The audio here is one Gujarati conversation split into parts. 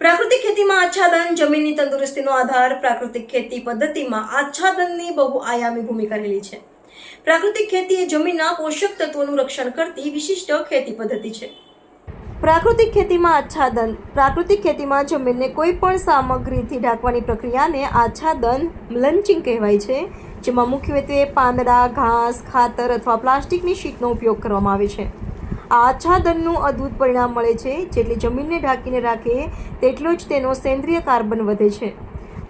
પ્રાકૃતિક ખેતીમાં આચ્છાદન, જમીનની તંદુરસ્તીનો આધાર, પ્રાકૃતિક ખેતી પદ્ધતિમાં આચ્છાદનની બહુ આયામી ભૂમિકા રહેલી છે. પ્રાકૃતિક ખેતી એ જમીનના પોષક તત્વોનું રક્ષણ કરતી વિશિષ્ટ ખેતી પદ્ધતિ છે. પ્રાકૃતિક ખેતીમાં આચ્છાદન, પ્રાકૃતિક ખેતીમાં જમીનને કોઈ પણ સામગ્રીથી ઢાંકવાની પ્રક્રિયાને આચ્છાદન, મલન્ચિંગ કહેવાય છે. જેમાં મુખ્યત્વે પાંદડા, ઘાસ, ખાતર અથવા પ્લાસ્ટિકની શીટનો ઉપયોગ કરવામાં આવે છે. આ આચ્છાદનનું અદ્ભુત પરિણામ મળે છે, જેટલી જમીનને ઢાંકીને રાખે, તેટલો જ તેનો સેન્દ્રિય કાર્બન વધે છે.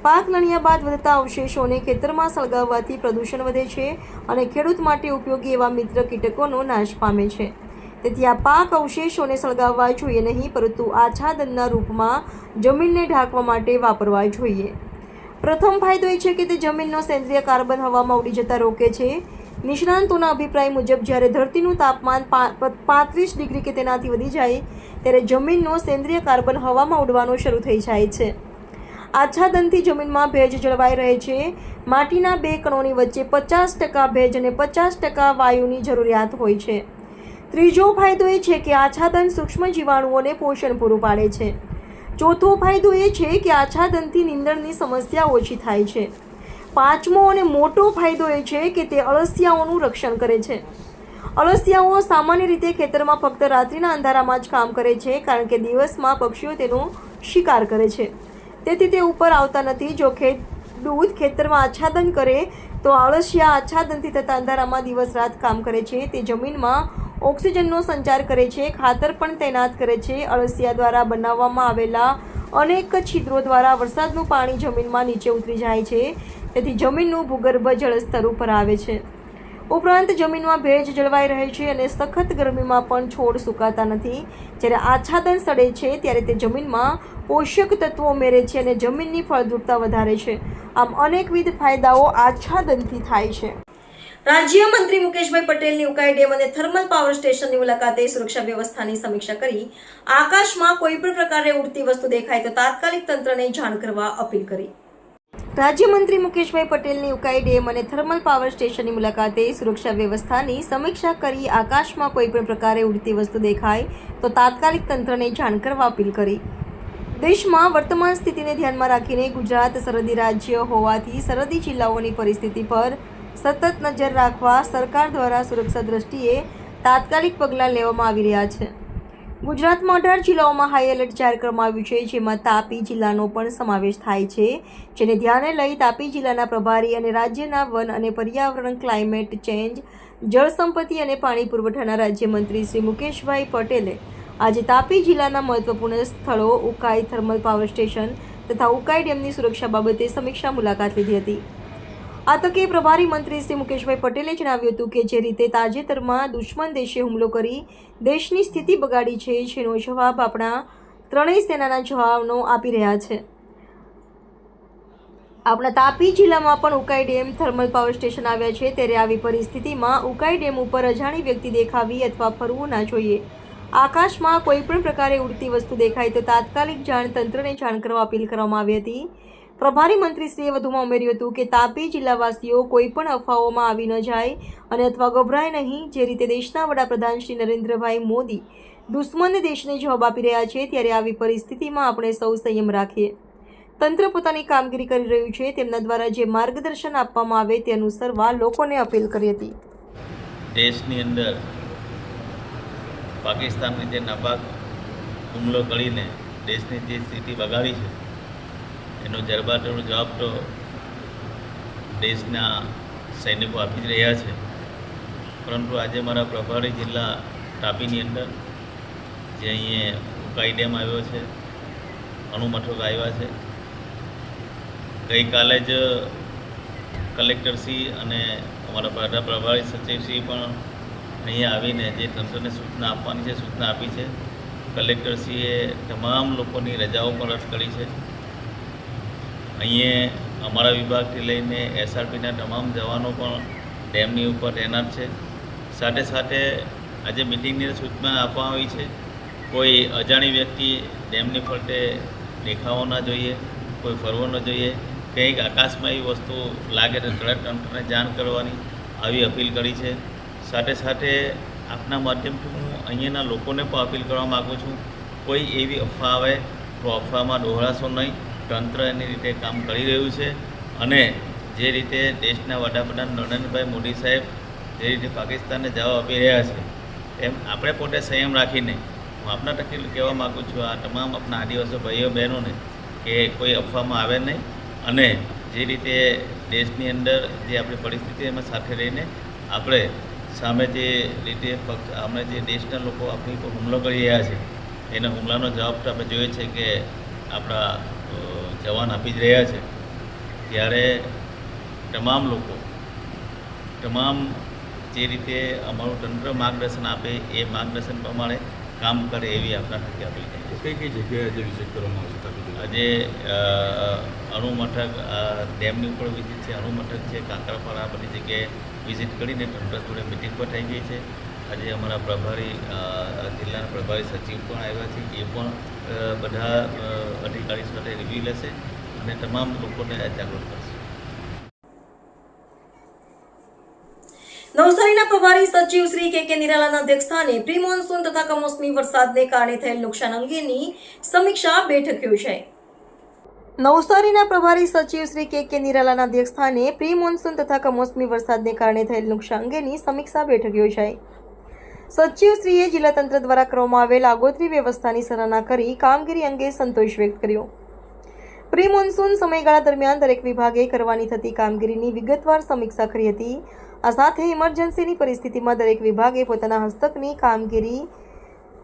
પાક લણ્યા બાદ વધતા અવશેષોને ખેતરમાં સળગાવવાથી પ્રદૂષણ વધે છે અને ખેડૂત માટે ઉપયોગી એવા મિત્ર કીટકોનો નાશ પામે છે. તેથી આ પાક અવશેષોને સળગાવવા જોઈએ નહીં, પરંતુ આચ્છાદનના રૂપમાં જમીનને ઢાંકવા માટે વાપરવા જોઈએ. પ્રથમ ફાયદો એ છે કે તે જમીનનો સેન્દ્રિય કાર્બન હવામાં ઉડી જતા રોકે છે. નિષ્ણાંતોના અભિપ્રાય મુજબ, જ્યારે ધરતીનું તાપમાન પાંત્રીસ ડિગ્રી કે તેનાથી વધી જાય, ત્યારે જમીનનો સેન્દ્રિય કાર્બન હવામાં ઉડવાનો શરૂ થઈ જાય છે. આચ્છાદનથી જમીનમાં ભેજ જળવાઈ રહે છે. માટીના બે કણોની વચ્ચે પચાસ ટકા ભેજ અને પચાસ ટકા વાયુની જરૂરિયાત હોય છે. ત્રીજો ફાયદો એ છે કે આચ્છાદન સૂક્ષ્મ જીવાણુઓને પોષણ પૂરું પાડે છે. ચોથો ફાયદો એ છે કે આચ્છાદનથી નીંદણની સમસ્યા ઓછી થાય છે. પાંચમો અને મોટો ફાયદો એ છે કે તે અળસિયાઓનું રક્ષણ કરે છે. અળસિયાઓ સામાન્ય રીતે ખેતરમાં ફક્ત રાત્રિના અંધારામાં જ કામ કરે છે કારણ કે દિવસમાં પક્ષીઓ તેનો શિકાર કરે છે. તેથી તે ઉપર આવતા નથી. જો ખેત, દૂધ ખેતરમાં આચ્છાદન કરે, તો અળસિયા આચ્છાદનથી થતા અંધારામાં દિવસ રાત કામ કરે છે. તે જમીનમાં ઓક્સિજનનો સંચાર કરે છે, ખાતર પણ તૈનાત કરે છે. અળસિયા દ્વારા બનાવવામાં આવેલા અનેક છિદ્રો દ્વારા વરસાદનું પાણી જમીનમાં નીચે ઉતરી જાય છે. તેથી જમીનનું ભૂગર્ભ જળસ્તર ઉપર આવે છે. ઉપરાંત જમીનમાં ભેજ જળવાઈ રહે છે અને સખત ગરમીમાં પણ છોડ સુકાતા નથી. જ્યારે આચ્છાદન સડે છે, ત્યારે તે જમીનમાં પોષક તત્વો ઉમેરે છે અને જમીનની ફળદ્રુપતા વધારે છે. આમ અનેકવિધ ફાયદાઓ આચ્છાદનથી થાય છે. રાજ્યમંત્રી મુકેશભાઈ પટેલની ઉકાઈ ડેમ અને થર્મલ પાવર સ્ટેશનની મુલાકાતે સુરક્ષા વ્યવસ્થાની સમીક્ષા કરી. આકાશમાં કોઈ પણ પ્રકારે ઉડતી વસ્તુ દેખાય તો તાત્કાલિક તંત્રને જાણ કરવા અપીલ કરી. રાજ્યમંત્રી મુકેશભાઈ પટેલની ઉકાઈ ડેમ અને થર્મલ પાવર સ્ટેશનની મુલાકાતે સુરક્ષા વ્યવસ્થાની સમીક્ષા કરી આકાશમાં કોઈ પણ પ્રકારે ઉડતી વસ્તુ દેખાય તો તાત્કાલિક તંત્રને જાણ કરવા અપીલ કરી. દેશમાં વર્તમાન સ્થિતિને ધ્યાનમાં રાખીને ગુજરાત સરહદી રાજ્ય હોવાથી સરહદી જિલ્લાઓની પરિસ્થિતિ પર સતત નજર રાખવા સરકાર દ્વારા સુરક્ષા દ્રષ્ટિએ તાત્કાલિક પગલાં લેવામાં આવી રહ્યા છે. ગુજરાતમાં અઢાર જિલ્લાઓમાં હાઈ એલર્ટ જાહેર કરવામાં આવ્યું છે, જેમાં તાપી જિલ્લાનો પણ સમાવેશ થાય છે. જેને ધ્યાને લઈ તાપી જિલ્લાના પ્રભારી અને રાજ્યના વન અને પર્યાવરણ ક્લાઇમેટ ચેન્જ જળસંપત્તિ અને પાણી પુરવઠાના રાજ્યમંત્રી શ્રી મુકેશભાઈ પટેલે આજે તાપી જિલ્લાના મહત્વપૂર્ણ સ્થળો ઉકાઈ થર્મલ પાવર સ્ટેશન તથા ઉકાઈ ડેમની સુરક્ષા બાબતે સમીક્ષા મુલાકાત લીધી હતી. આ તકે પ્રભારી મંત્રી શ્રી મુકેશભાઈ પટેલે જણાવ્યું હતું કે જે રીતે તાજેતરમાં દુશ્મન દેશે હુમલો કરી દેશની સ્થિતિ બગાડી છે, જેનો જવાબ આપણા ત્રણેય સેનાના જવાનો આપી રહ્યા છે. આપણા તાપી જિલ્લામાં પણ Ukai dam thermal power station આવ્યા છે, ત્યારે આવી પરિસ્થિતિમાં ઉકાઈ ડેમ ઉપર અજાણી વ્યક્તિ દેખાવી અથવા ફરવું ના જોઈએ. આકાશમાં કોઈપણ પ્રકારે ઉડતી વસ્તુ દેખાય તો તાત્કાલિક જાણ તંત્રને જાણ કરવા અપીલ કરવામાં આવી હતી. પ્રભારી મંત્રીશ્રીએ વધુમાં ઉમેર્યું હતું કે તાપી જિલ્લાવાસીઓ કોઈ પણ અફવાઓમાં આવી ન જાય અને અથવા ગભરાય નહીં, જે રીતે દેશના વડાપ્રધાન શ્રી નરેન્દ્રભાઈ મોદી દુશ્મન દેશને જવાબ આપી રહ્યા છે, ત્યારે આવી પરિસ્થિતિમાં આપણે સૌ સંયમ રાખીએ. તંત્ર પોતાની કામગીરી કરી રહ્યું છે, તેમના દ્વારા જે માર્ગદર્શન આપવામાં આવે તે અનુસરવા લોકોને અપીલ કરી હતી. દેશની અંદર પાકિસ્તાનની જે નાપાક હુમલો કરીને દેશની જે સ્થિતિ બગાડી છે એનો જરબાટોનો જવાબ તો દેશના સૈનિકો આપી જ રહ્યા છે. પરંતુ આજે મારા પ્રભારી જિલ્લા તાપીની અંદર, જે અહીંયા ઉકાઈ ડેમ આવ્યો છે, અણુમથક આવ્યા છે, ગઈકાલે જ કલેક્ટરશ્રી અને અમારા પ્રધા પ્રભારી સચિવશ્રી પણ અહીંયા આવીને જે તંત્રને સૂચના આપવાની છે, સૂચના આપી છે. કલેક્ટરશ્રીએ તમામ લોકોની રજાઓ પણ રદ કરી છે. અહીંયા અમારા વિભાગથી લઈને એસઆરપીના તમામ જવાનો પણ ડેમની ઉપર તૈનાત છે. સાથે સાથે આજે મિટિંગની સૂચના આપવામાં આવી છે. કોઈ અજાણી વ્યક્તિ ડેમની ફરતે દેખાવો ન જોઈએ, કોઈ ફરવો ન જોઈએ, કંઈક આકાશમાં એવી વસ્તુ લાગે તો તરત તંત્રને જાણ કરવાની આવી અપીલ કરી છે. સાથે સાથે આપના માધ્યમથી હું અહીંયાના લોકોને પણ અપીલ કરવા માગું છું. કોઈ એવી અફવા આવે તો અફવામાં દોહરાશો નહીં. તંત્ર એની રીતે કામ કરી રહ્યું છે અને જે રીતે દેશના વડાપ્રધાન નરેન્દ્રભાઈ મોદી સાહેબ જે રીતે પાકિસ્તાનને જવાબ આપી રહ્યા છે, એમ આપણે પોતે સંયમ રાખીને હું આપના તકીલ કહેવા માગું છું આ તમામ આપણા આદિવાસી ભાઈઓ બહેનોને કે કોઈ અફવામાં આવે નહીં અને જે રીતે દેશની અંદર જે આપણી પરિસ્થિતિ એમાં સાથે રહીને આપણે સામે જે રીતે આપણે જે દેશના લોકો આપણી હુમલો કરી રહ્યા છે, એના હુમલાનો જવાબ તો આપણે જોઈએ છે કે આપણા જવાન આપી જ રહ્યા છે. ત્યારે તમામ લોકો તમામ જે રીતે અમારું તંત્ર માર્ગદર્શન આપે એ માર્ગદર્શન પ્રમાણે કામ કરે એવી આપણા થકી આપી જાય કઈ કઈ જગ્યાએ આજે વિઝિટ કરવામાં આવશે આજે અ, અણુમઠક ડેમની ઉપર વિઝિટ છે અણુમઠક છે કાંકરાપાડા બધી જગ્યાએ વિઝિટ કરીને તંત્ર જોડે મિટિંગ પણ થઈ ગઈ છે. આજે અમારા પ્રભારી જિલ્લાના પ્રભારી સચિવ પણ આવ્યા છે એ પણ બધા અધિકારી સાથે રિવ્યુ લેશે અને તમામ લોકોને જાગૃત કરશે. નવસારીના પ્રભારી સચિવ શ્રી કે કે નિરાલાના અધ્યક્ષસ્થાને પ્રી મોન્સૂન તથા કમોસમી વરસાદને કારણે થયેલ નુકસાન અંગેની સમીક્ષા બેઠક યોજાઈ. નવસારીના પ્રભારી સચિવ શ્રી કે કે નિરાલાના અધ્યક્ષસ્થાને પ્રી મોન્સૂન તથા કમોસમી વરસાદને કારણે થયેલ નુકસાન અંગેની સમીક્ષા બેઠક યોજાઈ. સચિવશ્રીએ જિલ્લા તંત્ર દ્વારા કરવામાં આવેલ આગોતરી વ્યવસ્થાની સરાહના કરી કામગીરી અંગે સંતોષ વ્યક્ત કર્યો. પ્રી મોન્સૂન સમયગાળા દરમિયાન દરેક વિભાગે કરવાની થતી કામગીરીની વિગતવાર સમીક્ષા કરી હતી. આ સાથે ઇમરજન્સીની પરિસ્થિતિમાં દરેક વિભાગે પોતાના હસ્તકની કામગીરી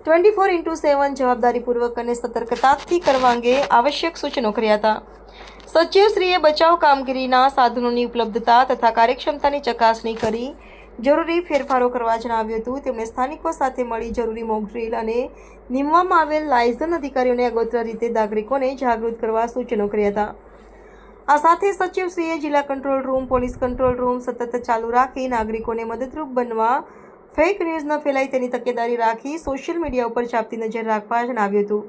ટ્વેન્ટી ફોર ઇન્ટુ સેવન જવાબદારીપૂર્વક અને સતર્કતાથી કરવા અંગે આવશ્યક સૂચનો કર્યા હતા. સચિવશ્રીએ બચાવ કામગીરીના સાધનોની ઉપલબ્ધતા તથા કાર્યક્ષમતાની ચકાસણી કરી જરૂરી ફેરફારો કરવા જણાવ્યું હતું. તેમણે સ્થાનિકો સાથે મળી જરૂરી મોક ડ્રીલ અને નિમવામાં આવેલ લાયઝન અધિકારીઓને આગોતરા રીતે નાગરિકોને જાગૃત કરવા સૂચનો કર્યા હતા. આ સાથે સચિવશ્રીએ જિલ્લા control room, police control room સતત ચાલુ રાખી નાગરિકોને મદદરૂપ બનવા ફેક ન્યૂઝ ન ફેલાય તેની તકેદારી રાખી સોશિયલ મીડિયા ઉપર ચાપતી નજર રાખવા જણાવ્યું હતું.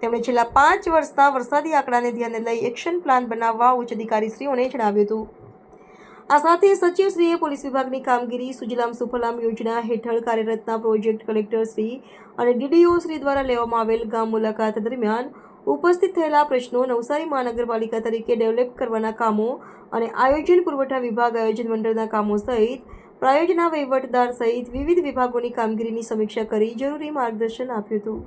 તેમણે છેલ્લા પાંચ વર્ષના વરસાદી આંકડાને ધ્યાને લઈ એક્શન પ્લાન બનાવવા ઉચ્ચ અધિકારીશ્રીઓને જણાવ્યું હતું. આ સાથે સચિવશ્રીએ પોલીસ વિભાગની કામગીરી, સુજલામ સુફલામ યોજના હેઠળ કાર્યરતના પ્રોજેક્ટ કલેક્ટર શ્રી અને ડીડીઓ શ્રી દ્વારા લેવામાં આવેલ ગામ મુલાકાત દરમિયાન ઉપસ્થિત થયેલા પ્રશ્નો નવસારી મહાનગરપાલિકા તરીકે ડેવલપ કરવાના કામો અને આયોજન પુરવઠા વિભાગ, આયોજન મંડળના કામો સહિત પ્રાયોજના વહીવટદાર સહિત વિવિધ વિભાગોની કામગીરીની સમીક્ષા કરી જરૂરી માર્ગદર્શન આપ્યું હતું.